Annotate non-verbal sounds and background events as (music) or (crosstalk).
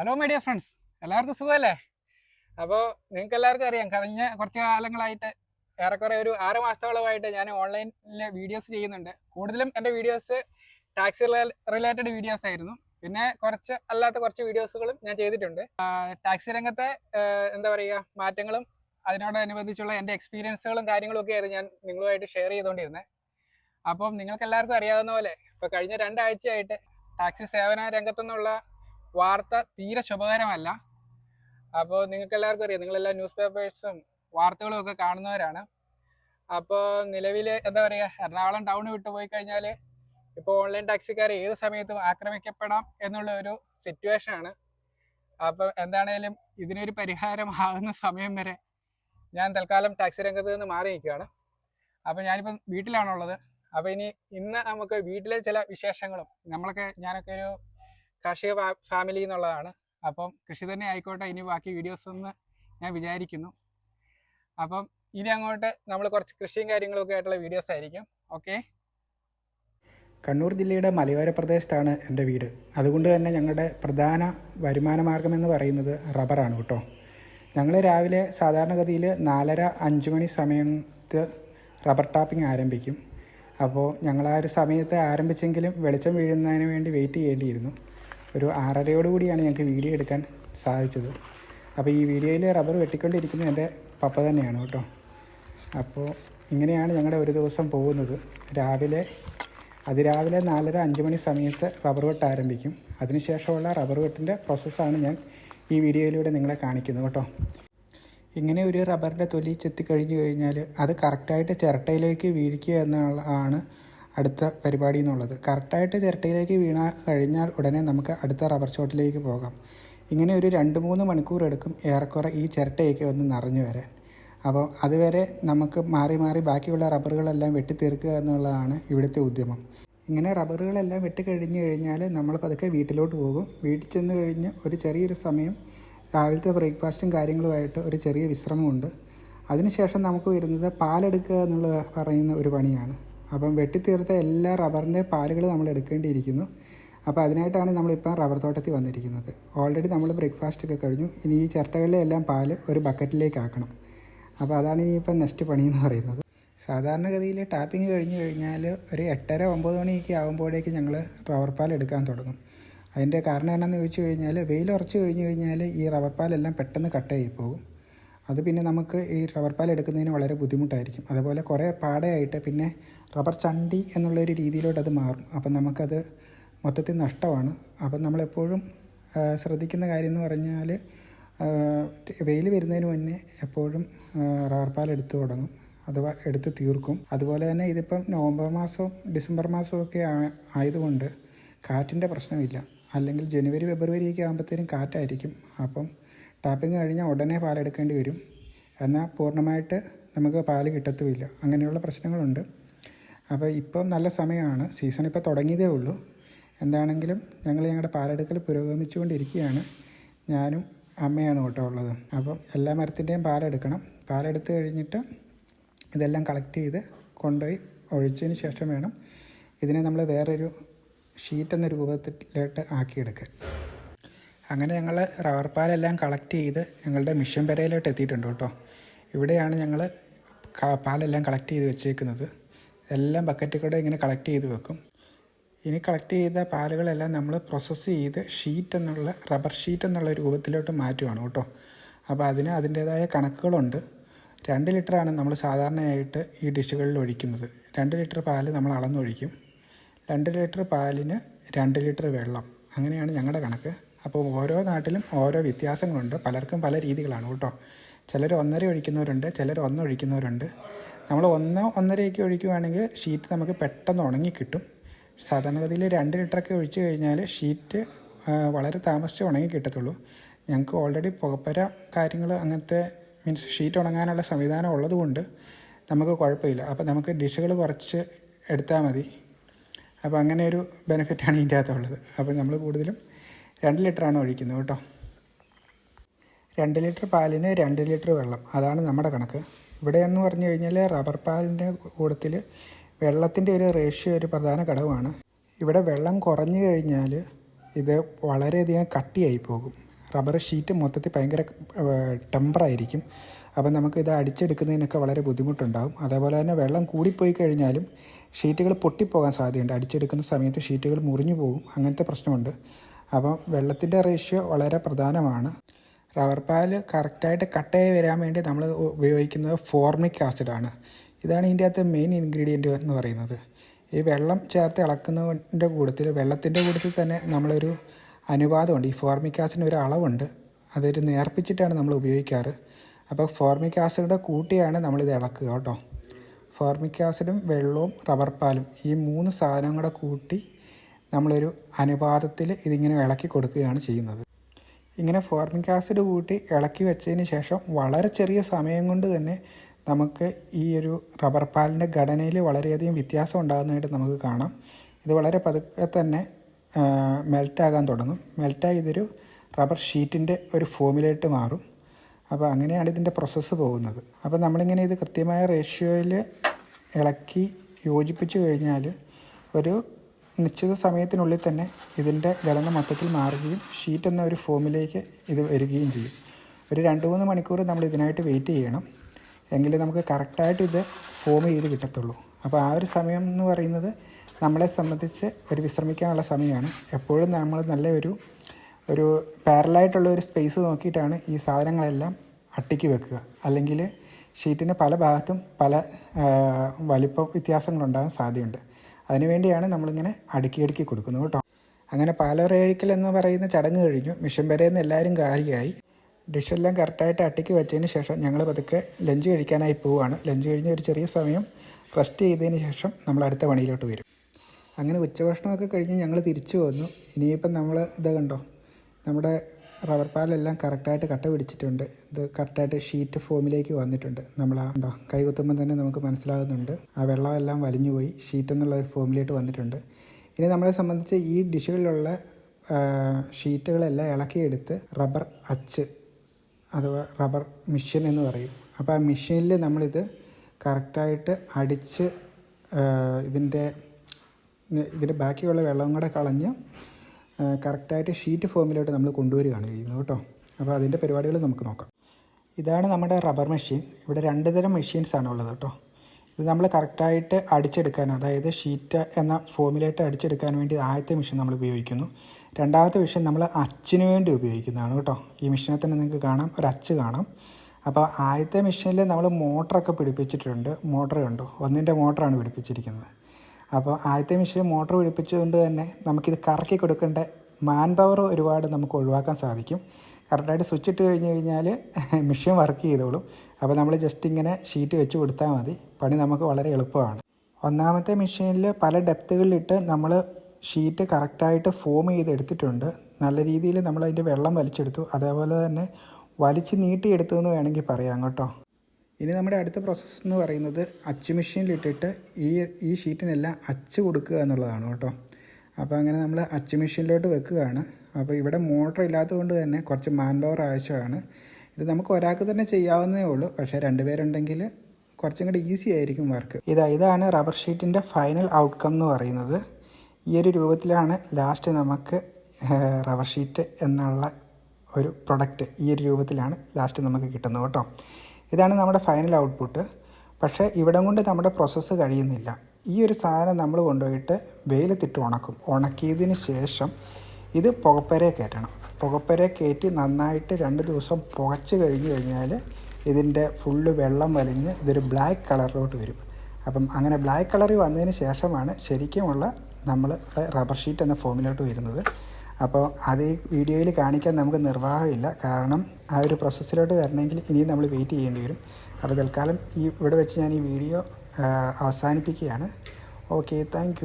Hello my friends എല്ലാവർക്കും സുഖമല്ലേ? അപ്പോൾ നിങ്ങൾക്ക് എല്ലാവർക്കും അറിയാം കഴിഞ്ഞ കുറച്ച് കാലങ്ങളായിട്ട് ഏറെക്കുറെ ഒരു ആറ് മാസത്തോളമായിട്ട് ഞാൻ ഓൺലൈനിൽ വീഡിയോസ് ചെയ്യുന്നുണ്ട്. കൂടുതലും എന്റെ വീഡിയോസ് ടാക്സി റിലേറ്റഡ് വീഡിയോസ് ആയിരുന്നു. പിന്നെ കുറച്ച് അല്ലാത്ത കുറച്ച് വീഡിയോസുകളും ഞാൻ ചെയ്തിട്ടുണ്ട്. ടാക്സി രംഗത്തെ എന്താ പറയുക മാറ്റങ്ങളും അതിനോടനുബന്ധിച്ചുള്ള എന്റെ എക്സ്പീരിയൻസുകളും കാര്യങ്ങളും ഒക്കെ ആയിരുന്നു ഞാൻ നിങ്ങളുമായിട്ട് ഷെയർ ചെയ്തുകൊണ്ടിരുന്നത്. അപ്പം നിങ്ങൾക്ക് എല്ലാവർക്കും അറിയാവുന്ന പോലെ ഇപ്പോൾ കഴിഞ്ഞ രണ്ടാഴ്ചയായിട്ട് ടാക്സി സേവന രംഗത്തുനിന്നുള്ള വാർത്ത തീരെ ശുഭകരമല്ല. അപ്പോൾ നിങ്ങൾക്ക് എല്ലാവർക്കും അറിയാം നിങ്ങളെല്ലാം ന്യൂസ് പേപ്പേഴ്സും വാർത്തകളും ഒക്കെ കാണുന്നവരാണ്. അപ്പോൾ നിലവിൽ എന്താ പറയുക എറണാകുളം ടൗൺ വിട്ടു പോയി കഴിഞ്ഞാൽ ഇപ്പോൾ ഓൺലൈൻ ടാക്സിക്കാർ ഏത് സമയത്തും ആക്രമിക്കപ്പെടാം എന്നുള്ള ഒരു സിറ്റുവേഷൻ ആണ്. അപ്പോൾ എന്താണേലും ഇതിനൊരു പരിഹാരമാകുന്ന സമയം വരെ ഞാൻ തൽക്കാലം ടാക്സി രംഗത്ത് നിന്ന് മാറി നിൽക്കുകയാണ് അപ്പം ഞാനിപ്പം വീട്ടിലാണുള്ളത്. അപ്പോൾ ഇനി ഇന്ന് നമുക്ക് വീട്ടിലെ ചില വിശേഷങ്ങളും നമ്മളൊക്കെ ഞാനൊക്കെ ഒരു കാർഷിക ഫാമിലി എന്നുള്ളതാണ്. അപ്പം കൃഷി തന്നെ ആയിക്കോട്ടെ ഇനി ബാക്കി വീഡിയോസ് എന്ന് ഞാൻ വിചാരിക്കുന്നു. അപ്പം ഇനി അങ്ങോട്ട് നമ്മൾ കുറച്ച് കൃഷിയും കാര്യങ്ങളൊക്കെ ആയിട്ടുള്ള വീഡിയോസ് ആയിരിക്കും. ഓക്കെ? കണ്ണൂർ ജില്ലയുടെ മലയോര പ്രദേശത്താണ് എന്റെ വീട്. അതുകൊണ്ട് തന്നെ ഞങ്ങളുടെ പ്രധാന വരുമാന മാർഗം എന്ന് പറയുന്നത് റബ്ബറാണ് കേട്ടോ. ഞങ്ങൾ രാവിലെ സാധാരണഗതിയിൽ നാലര അഞ്ച് മണി സമയത്ത് റബ്ബർ ടാപ്പിംഗ് ആരംഭിക്കും. അപ്പോൾ ഞങ്ങൾ ആ ഒരു സമയത്ത് ആരംഭിച്ചെങ്കിലും വെളിച്ചം വീഴുന്നതിന് വേണ്ടി വെയിറ്റ് ചെയ്യേണ്ടിയിരുന്നു. ഒരു ആറരയോടുകൂടിയാണ് ഞങ്ങൾക്ക് വീഡിയോ എടുക്കാൻ സാധിച്ചത്. അപ്പോൾ ഈ വീഡിയോയിൽ റബ്ബർ വെട്ടിക്കൊണ്ടിരിക്കുന്നത് എന്റെ പപ്പ തന്നെയാണ് കേട്ടോ. അപ്പോൾ ഇങ്ങനെയാണ് ഞങ്ങളുടെ ഒരു ദിവസം പോകുന്നത്. രാവിലെ അതിരാവിലെ നാലര അഞ്ച് മണി സമയത്ത് റബ്ബർ വെട്ട് ആരംഭിക്കും. അതിനുശേഷമുള്ള റബ്ബർ വെട്ടിന്റെ പ്രോസസ്സാണ് ഞാൻ ഈ വീഡിയോയിലൂടെ നിങ്ങളെ കാണിക്കുന്നത് കേട്ടോ. ഇങ്ങനെ ഒരു റബ്ബറിന്റെ തൊലി ചെത്തി കഴിഞ്ഞ് കഴിഞ്ഞാൽ അത് കറക്റ്റായിട്ട് ചിരട്ടയിലേക്ക് വീഴിക്കുക എന്നുള്ളതാണ് അടുത്ത പരിപാടി എന്നുള്ളത് കറക്റ്റായിട്ട് ചിരട്ടയിലേക്ക് വീണ കഴിഞ്ഞാൽ ഉടനെ നമുക്ക് അടുത്ത റബ്ബർ ഷോട്ടിലേക്ക് പോകാം. ഇങ്ങനെ ഒരു രണ്ട് മൂന്ന് മണിക്കൂർ എടുക്കും ഏറെക്കുറെ ഈ ചിരട്ടയൊക്കെ ഒന്ന് നിറഞ്ഞു വരാൻ. അപ്പോൾ അതുവരെ നമുക്ക് മാറി മാറി ബാക്കിയുള്ള റബ്ബറുകളെല്ലാം വെട്ടിത്തീർക്കുക എന്നുള്ളതാണ് ഇവിടുത്തെ ഉദ്യമം. ഇങ്ങനെ റബ്ബറുകളെല്ലാം വെട്ടിക്കഴിഞ്ഞ് കഴിഞ്ഞാൽ നമ്മൾ പതുക്കെ വീട്ടിലോട്ട് പോകും. വീട്ടിൽ ചെന്ന് കഴിഞ്ഞ് ഒരു ചെറിയൊരു സമയം രാവിലത്തെ ബ്രേക്ക്ഫാസ്റ്റും കാര്യങ്ങളുമായിട്ട് ഒരു ചെറിയ വിശ്രമമുണ്ട്. അതിനുശേഷം നമുക്ക് വരുന്നത് പാലെടുക്കുക എന്നുള്ള പറയുന്ന ഒരു പണിയാണ്. അപ്പം വെട്ടിത്തീർത്ത എല്ലാ റബ്ബറിന്റെ പാലുകൾ നമ്മൾ എടുക്കേണ്ടിയിരിക്കുന്നു. അപ്പോൾ അതിനായിട്ടാണ് നമ്മളിപ്പോൾ റബ്ബർ തോട്ടത്തിൽ വന്നിരിക്കുന്നത്. ഓൾറെഡി നമ്മൾ ബ്രേക്ക്ഫാസ്റ്റ് ഒക്കെ കഴിഞ്ഞു. ഇനി ഈ ചിരട്ടകളിലെ എല്ലാം പാൽ ഒരു ബക്കറ്റിലേക്ക് ആക്കണം. അപ്പോൾ അതാണ് ഇനിയിപ്പോൾ നെക്സ്റ്റ് പണി എന്ന് പറയുന്നത്. സാധാരണഗതിയിൽ ടാപ്പിംഗ് കഴിഞ്ഞ് കഴിഞ്ഞാൽ ഒരു എട്ടര ഒമ്പത് മണിയൊക്കെ ആകുമ്പോഴേക്ക് ഞങ്ങൾ റബ്ബർ പാൽ എടുക്കാൻ തുടങ്ങും. അതിന്റെ കാരണം എന്നാന്ന് ചോദിച്ചു കഴിഞ്ഞാൽ വെയിൽ ഉറച്ച് കഴിഞ്ഞ് കഴിഞ്ഞാൽ ഈ റബ്ബർ പാലെല്ലാം പെട്ടെന്ന് കട്ടായി പോകും. അത് പിന്നെ നമുക്ക് ഈ റബ്ബർ പാൽ എടുക്കുന്നതിന് വളരെ ബുദ്ധിമുട്ടായിരിക്കും. അതുപോലെ കുറേ പാടയായിട്ട് പിന്നെ റബ്ബർ ചണ്ടി എന്നുള്ളൊരു രീതിയിലോട്ട് അത് മാറും. അപ്പം നമുക്കത് മൊത്തത്തിൽ നഷ്ടമാണ്. അപ്പം നമ്മളെപ്പോഴും ശ്രദ്ധിക്കുന്ന കാര്യം എന്ന് പറഞ്ഞാൽ വെയിൽ വരുന്നതിന് മുന്നേ എപ്പോഴും റബ്ബർ പാൽ എടുത്തു തുടങ്ങും. അഥവാ എടുത്ത് തീർക്കും. അതുപോലെ തന്നെ ഇതിപ്പം നവംബർ മാസവും ഡിസംബർ മാസവും ഒക്കെ ആയതുകൊണ്ട് കാറ്റിന്റെ പ്രശ്നമില്ല. അല്ലെങ്കിൽ ജനുവരി ഫെബ്രുവരി ഒക്കെ ആകുമ്പോഴത്തേനും കാറ്റായിരിക്കും. അപ്പം ടാപ്പിംഗ് കഴിഞ്ഞാൽ ഉടനെ പാലെടുക്കേണ്ടി വരും. എന്നാൽ പൂർണമായിട്ട് നമുക്ക് പാൽ കിട്ടത്തുമില്ല. അങ്ങനെയുള്ള പ്രശ്നങ്ങളുണ്ട്. അപ്പോൾ ഇപ്പം നല്ല സമയമാണ്. സീസൺ ഇപ്പോൾ തുടങ്ങിയതേ ഉള്ളൂ. എന്താണെങ്കിലും ഞങ്ങൾ ഞങ്ങളുടെ പാലെടുക്കൽ പുരോഗമിച്ചുകൊണ്ടിരിക്കുകയാണ്. ഞാനും അമ്മയാണ് കേട്ടോ ഉള്ളത്. അപ്പം എല്ലാ മരത്തിന്റെയും പാലെടുക്കണം. പാലെടുത്ത് കഴിഞ്ഞിട്ട് ഇതെല്ലാം കളക്ട് ചെയ്ത് കൊണ്ടുപോയി ഒഴിച്ചതിന് ശേഷം വേണം ഇതിനെ നമ്മൾ വേറൊരു ഷീറ്റ് എന്ന രൂപത്തിലോട്ട് ആക്കിയെടുക്കാൻ. അങ്ങനെ ഞങ്ങൾ റബ്ബർ പാലെല്ലാം കളക്ട് ചെയ്ത് ഞങ്ങളുടെ മിഷൻ പെരയിലോട്ട് എത്തിയിട്ടുണ്ട് കേട്ടോ. ഇവിടെയാണ് ഞങ്ങൾ പാലെല്ലാം കളക്ട് ചെയ്ത് വെച്ചേക്കുന്നത്. എല്ലാം ബക്കറ്റിൽ കൂടെ ഇങ്ങനെ കളക്ട് ചെയ്ത് വെക്കും. ഇനി കളക്ട് ചെയ്ത പാലുകളെല്ലാം നമ്മൾ പ്രോസസ്സ് ചെയ്ത് ഷീറ്റ് എന്നുള്ള റബ്ബർ ഷീറ്റ് എന്നുള്ള രൂപത്തിലോട്ട് മാറ്റുവാണ് കേട്ടോ. അപ്പോൾ അതിന് അതിന്റേതായ കണക്കുകളുണ്ട്. രണ്ട് ലിറ്ററാണ് നമ്മൾ സാധാരണയായിട്ട് ഈ ഡിഷുകളിൽ ഒഴിക്കുന്നത്. രണ്ട് ലിറ്റർ പാൽ നമ്മൾ അളന്നൊഴിക്കും. രണ്ട് ലിറ്റർ പാലിന് രണ്ട് ലിറ്റർ വെള്ളം. അങ്ങനെയാണ് ഞങ്ങളുടെ കണക്ക്. അപ്പോൾ ഓരോ നാട്ടിലും ഓരോ വ്യത്യാസങ്ങളുണ്ട്. പലർക്കും പല രീതികളാണ് കേട്ടോ. ചിലർ ഒന്നര ഒഴിക്കുന്നവരുണ്ട് ചിലർ ഒന്ന് ഒഴിക്കുന്നവരുണ്ട്. നമ്മൾ ഒന്നോ ഒന്നരയൊക്കെ ഒഴിക്കുകയാണെങ്കിൽ ഷീറ്റ് നമുക്ക് പെട്ടെന്ന് ഉണങ്ങി കിട്ടും. സാധാരണഗതിയിൽ രണ്ട് ലിറ്ററൊക്കെ ഒഴിച്ച് കഴിഞ്ഞാൽ ഷീറ്റ് വളരെ താമസിച്ച് ഉണങ്ങി കിട്ടത്തുള്ളൂ. ഞങ്ങൾക്ക് ഓൾറെഡി പുകപ്പര കാര്യങ്ങൾ അങ്ങനത്തെ മീൻസ് ഷീറ്റ് ഉണങ്ങാനുള്ള സംവിധാനം ഉള്ളതുകൊണ്ട് നമുക്ക് കുഴപ്പമില്ല. അപ്പോൾ നമുക്ക് ഡിഷുകൾ കുറച്ച് എടുത്താൽ മതി. അപ്പോൾ അങ്ങനെ ഒരു ബെനിഫിറ്റാണ് ഇതിന്റെ അകത്തുള്ളത്. അപ്പോൾ നമ്മൾ കൂടുതലും രണ്ട് ലിറ്ററാണ് ഒഴിക്കുന്നത് കേട്ടോ. രണ്ട് ലിറ്റർ പാലിന് രണ്ട് ലിറ്റർ വെള്ളം. അതാണ് നമ്മുടെ കണക്ക്. ഇവിടെ എന്ന് പറഞ്ഞു കഴിഞ്ഞാൽ റബ്ബർ പാലിന്റെ കൂട്ടത്തിൽ വെള്ളത്തിന്റെ ഒരു റേഷ്യോ ഒരു പ്രധാന ഘടകമാണ്. ഇവിടെ വെള്ളം കുറഞ്ഞു കഴിഞ്ഞാൽ ഇത് വളരെയധികം കട്ടിയായി പോകും. റബ്ബർ ഷീറ്റ് മൊത്തത്തിൽ ഭയങ്കര ടെമ്പറായിരിക്കും അപ്പം നമുക്ക് ഇത് അടിച്ചെടുക്കുന്നതിനൊക്കെ വളരെ ബുദ്ധിമുട്ടുണ്ടാകും. അതേപോലെ തന്നെ വെള്ളം കൂടിപ്പോയി കഴിഞ്ഞാലും ഷീറ്റുകൾ പൊട്ടിപ്പോകാൻ സാധ്യതയുണ്ട്. അടിച്ചെടുക്കുന്ന സമയത്ത് ഷീറ്റുകൾ മുറിഞ്ഞു പോകും. അങ്ങനത്തെ പ്രശ്നമുണ്ട്. അപ്പം വെള്ളത്തിന്റെ റേഷ്യോ വളരെ പ്രധാനമാണ്. റബ്ബർ പാൽ കറക്റ്റായിട്ട് കട്ടയായി വരാൻ വേണ്ടി നമ്മൾ ഉപയോഗിക്കുന്നത് ഫോർമിക് ആസിഡാണ് ഇതാണ് ഇതിന്റെ അകത്ത് മെയിൻ ഇൻഗ്രീഡിയന്റ് എന്ന് പറയുന്നത്. ഈ വെള്ളം ചേർത്ത് ഇളക്കുന്നതിന്റെ കൂട്ടത്തിൽ വെള്ളത്തിന്റെ കൂട്ടത്തിൽ തന്നെ നമ്മളൊരു അനുപാതമുണ്ട്. ഈ ഫോർമിക് ആസിഡിന് ഒരു അളവുണ്ട്. അതൊരു നേർപ്പിച്ചിട്ടാണ് നമ്മൾ ഉപയോഗിക്കാറ്. അപ്പോൾ ഫോർമിക് ആസിഡ് കൂട്ടിയാണ് നമ്മളിത് ഇളക്കുക കേട്ടോ. ഫോർമിക് ആസിഡും വെള്ളവും റബ്ബർ പാലും ഈ മൂന്ന് സാധനം കൂടെ കൂട്ടി നമ്മളൊരു അനുപാതത്തിൽ ഇതിങ്ങനെ ഇളക്കി കൊടുക്കുകയാണ് ചെയ്യുന്നത്. ഇങ്ങനെ ഫോർമിക് ആസിഡ് കൂട്ടി ഇളക്കി വെച്ചതിന് ശേഷം വളരെ ചെറിയ സമയം കൊണ്ട് തന്നെ നമുക്ക് ഈ ഒരു റബ്ബർ പാലിന്റെ ഘടനയിൽ വളരെയധികം വ്യത്യാസം ഉണ്ടാകുന്നതായിട്ട് നമുക്ക് കാണാം. ഇത് വളരെ പതുക്കെ തന്നെ മെൽറ്റാകാൻ തുടങ്ങും. മെൽറ്റായി ഇതൊരു റബ്ബർ ഷീറ്റിന്റെ ഒരു ഫോമിലായിട്ട് മാറും. അപ്പോൾ അങ്ങനെയാണ് ഇതിന്റെ പ്രോസസ്സ് പോകുന്നത്. അപ്പോൾ നമ്മളിങ്ങനെ ഇത് കൃത്യമായ റേഷ്യോയിൽ ഇളക്കി യോജിപ്പിച്ച് കഴിഞ്ഞാൽ ഒരു നിശ്ചിത സമയത്തിനുള്ളിൽ തന്നെ ഇതിന്റെ ഘടന മൊത്തത്തിൽ മാറുകയും ഷീറ്റ് എന്ന ഒരു ഫോമിലേക്ക് ഇത് വരികയും ചെയ്യും. ഒരു രണ്ട് മൂന്ന് മണിക്കൂർ നമ്മൾ ഇതിനായിട്ട് വെയിറ്റ് ചെയ്യണം. എങ്കിലേ നമുക്ക് കറക്റ്റായിട്ട് ഇത് ഫോം ചെയ്ത് കിട്ടത്തുള്ളൂ. അപ്പോൾ ആ ഒരു സമയം എന്ന് പറയുന്നത് നമ്മളെ സംബന്ധിച്ച് ഒരു വിശ്രമിക്കാനുള്ള സമയമാണ്. എപ്പോഴും നമ്മൾ നല്ല ഒരു ഒരു പാരലായിട്ടുള്ള ഒരു സ്പേസ് നോക്കിയിട്ടാണ് ഈ സാധനങ്ങളെല്ലാം അട്ടിക്ക് വെക്കുക. അല്ലെങ്കിൽ ഷീറ്റിന് പല ഭാഗത്തും പല വലിപ്പ വ്യത്യാസങ്ങളുണ്ടാകാൻ സാധ്യതയുണ്ട്. അതിനുവേണ്ടിയാണ് നമ്മളിങ്ങനെ അടുക്കി അടുക്കി കൊടുക്കുന്നത് കേട്ടോ. അങ്ങനെ പാലൊരഴിക്കൽ എന്ന് പറയുന്ന ചടങ്ങ് കഴിഞ്ഞു. മിഷൻ വരെയെന്ന് എല്ലാവരും കാലിയായി. ഡിഷെല്ലാം കറക്റ്റായിട്ട് അട്ടിക്ക് വെച്ചതിന് ശേഷം ഞങ്ങൾ പതുക്കെ ലഞ്ച് കഴിക്കാനായി പോവുകയാണ് ലഞ്ച് കഴിഞ്ഞ് ഒരു ചെറിയ സമയം റെസ്റ്റ് ചെയ്തതിന് ശേഷം നമ്മൾ അടുത്ത പണിയിലോട്ട് വരും. അങ്ങനെ ഉച്ചഭക്ഷണമൊക്കെ കഴിഞ്ഞ് ഞങ്ങൾ തിരിച്ചു വന്നു. ഇനിയിപ്പം നമ്മൾ ഇത് കണ്ടോ? നമ്മുടെ റബ്ബർ പാലെല്ലാം കറക്റ്റായിട്ട് കട്ട പിടിച്ചിട്ടുണ്ട്. ഇത് കറക്റ്റായിട്ട് ഷീറ്റ് ഫോമിലേക്ക് വന്നിട്ടുണ്ട്. നമ്മൾ ആ ഉണ്ടോ കൈ കുത്തുമ്പോൾ തന്നെ നമുക്ക് മനസ്സിലാകുന്നുണ്ട്. ആ വെള്ളമെല്ലാം വലിഞ്ഞു പോയി. ഷീറ്റ് എന്നുള്ള ഒരു ഫോമിലേക്ക് വന്നിട്ടുണ്ട്. ഇനി നമ്മളെ സംബന്ധിച്ച് ഈ ഡിഷുകളിലുള്ള ഷീറ്റുകളെല്ലാം ഇളക്കിയെടുത്ത് റബ്ബർ അച്ച് അഥവാ റബ്ബർ മിഷ്യൻ എന്ന് പറയും. അപ്പോൾ ആ മിഷ്യനിൽ നമ്മളിത് കറക്റ്റായിട്ട് അടിച്ച് ഇതിന്റെ ഇതിന്റെ ബാക്കിയുള്ള വെള്ളം കൂടെ കളഞ്ഞ് കറക്റ്റായിട്ട് ഷീറ്റ് ഫോമിലോട്ട് നമ്മൾ കൊണ്ടുവരികയാണ് ചെയ്യുന്നത് കേട്ടോ. അപ്പോൾ അതിന്റെ പരിപാടികൾ നമുക്ക് നോക്കാം. ഇതാണ് നമ്മുടെ റബ്ബർ മെഷീൻ. ഇവിടെ രണ്ട് തരം മെഷീൻസ് ആണ് ഉള്ളത് കേട്ടോ. ഇത് നമ്മൾ കറക്റ്റായിട്ട് അടിച്ചെടുക്കാൻ അതായത് ഷീറ്റ് എന്ന ഫോമിലായിട്ട് അടിച്ചെടുക്കാൻ വേണ്ടി ആദ്യത്തെ മെഷീൻ നമ്മൾ ഉപയോഗിക്കുന്നു. രണ്ടാമത്തെ മെഷീൻ നമ്മൾ അച്ചിന് വേണ്ടി ഉപയോഗിക്കുന്നതാണ് കേട്ടോ. ഈ മെഷീനെ തന്നെ നിങ്ങൾക്ക് കാണാം. ഒരു അച്ച് കാണാം. അപ്പോൾ ആദ്യത്തെ മെഷീനിൽ നമ്മൾ മോട്ടറൊക്കെ പിടിപ്പിച്ചിട്ടുണ്ട്. മോട്ടർ കണ്ടോ? ഒന്നിന്റെ മോട്ടറാണ് പിടിപ്പിച്ചിരിക്കുന്നത്. അപ്പോൾ ആദ്യത്തെ മെഷീൻ മോട്ടർ പിടിപ്പിച്ചുകൊണ്ട് തന്നെ നമുക്കിത് കറക്കി കൊടുക്കേണ്ട മാൻ പവർ ഒരുപാട് നമുക്ക് ഒഴിവാക്കാൻ സാധിക്കും. കറക്റ്റായിട്ട് സ്വിച്ച് ഇട്ട് കഴിഞ്ഞ് കഴിഞ്ഞാൽ (laughs) മെഷീൻ വർക്ക് ചെയ്തോളും. അപ്പോൾ നമ്മൾ ജസ്റ്റ് ഇങ്ങനെ ഷീറ്റ് വെച്ച് കൊടുത്താൽ മതി. പണി നമുക്ക് വളരെ എളുപ്പമാണ്. ഒന്നാമത്തെ മെഷീനിൽ പല ഡെപ്തുകളിലിട്ട് നമ്മൾ ഷീറ്റ് കറക്റ്റായിട്ട് ഫോം ചെയ്ത് എടുത്തിട്ടുണ്ട് നല്ല രീതിയിൽ നമ്മൾ അതിന്റെ വെള്ളം വലിച്ചെടുത്തു. അതേപോലെ തന്നെ വലിച്ച് നീട്ടിയെടുത്തു എന്ന് വേണമെങ്കിൽ പറയാം കേട്ടോ. ഇനി നമ്മുടെ അടുത്ത പ്രോസസ്സ് എന്ന് പറയുന്നത് അച്ച് മെഷീനിലിട്ടിട്ട് ഈ ഈ ഷീറ്റിനെല്ലാം അച്ച് കൊടുക്കുക എന്നുള്ളതാണ് കേട്ടോ. അപ്പോൾ അങ്ങനെ നമ്മൾ അച്ച് മെഷീനിലോട്ട് വെക്കുകയാണ്. അപ്പോൾ ഇവിടെ മോട്ടർ ഇല്ലാത്തതുകൊണ്ട് തന്നെ കുറച്ച് മാൻ പവർ ആവശ്യമാണ്. ഇത് നമുക്ക് ഒരാൾക്ക് തന്നെ ചെയ്യാവുന്നേ ഉള്ളൂ. പക്ഷേ രണ്ടുപേരുണ്ടെങ്കിൽ കുറച്ചും കൂടി ഈസി ആയിരിക്കും വർക്ക് ഇതാ ഇതാണ് റബ്ബർ ഷീറ്റിന്റെ ഫൈനൽ ഔട്ട്കം എന്ന് പറയുന്നത്. ഈ ഒരു രൂപത്തിലാണ് ലാസ്റ്റ് നമുക്ക് റബ്ബർ ഷീറ്റ് എന്നുള്ള ഒരു പ്രൊഡക്റ്റ് ഈ ഒരു രൂപത്തിലാണ് ലാസ്റ്റ് നമുക്ക് കിട്ടുന്നത് കേട്ടോ. ഇതാണ് നമ്മുടെ ഫൈനൽ ഔട്ട്പുട്ട് പക്ഷേ ഇവിടം കൊണ്ട് നമ്മുടെ പ്രോസസ്സ് കഴിയുന്നില്ല. ഈ ഒരു സാധനം നമ്മൾ കൊണ്ടുപോയിട്ട് വെയിലത്തിട്ട് ഉണക്കും. ഉണക്കിയതിന് ശേഷം ഇത് പുകപ്പരെ കയറ്റണം. പുകപ്പരെ കയറ്റി നന്നായിട്ട് രണ്ട് ദിവസം പുകച്ച് കഴിഞ്ഞ് കഴിഞ്ഞാൽ ഇതിന്റെ ഫുള്ള് വെള്ളം വലിഞ്ഞ് ഇതൊരു ബ്ലാക്ക് കളറിലോട്ട് വരും. അപ്പം അങ്ങനെ ബ്ലാക്ക് കളറിൽ വന്നതിന് ശേഷമാണ് ശരിക്കുമുള്ള നമ്മൾ റബ്ബർ ഷീറ്റ് എന്ന ഫോമിലോട്ട് വരുന്നത്. അപ്പോൾ അത് ഈ വീഡിയോയിൽ കാണിക്കാൻ നമുക്ക് നിർവാഹമില്ല. കാരണം ആ ഒരു പ്രോസസ്സിലോട്ട് വരണമെങ്കിൽ ഇനിയും നമ്മൾ വെയിറ്റ് ചെയ്യേണ്ടി വരും. അപ്പോൾ തൽക്കാലം ഈ ഇവിടെ വെച്ച് ഞാൻ ഈ വീഡിയോ അവസാനിപ്പിക്കുകയാണ്. Okay thank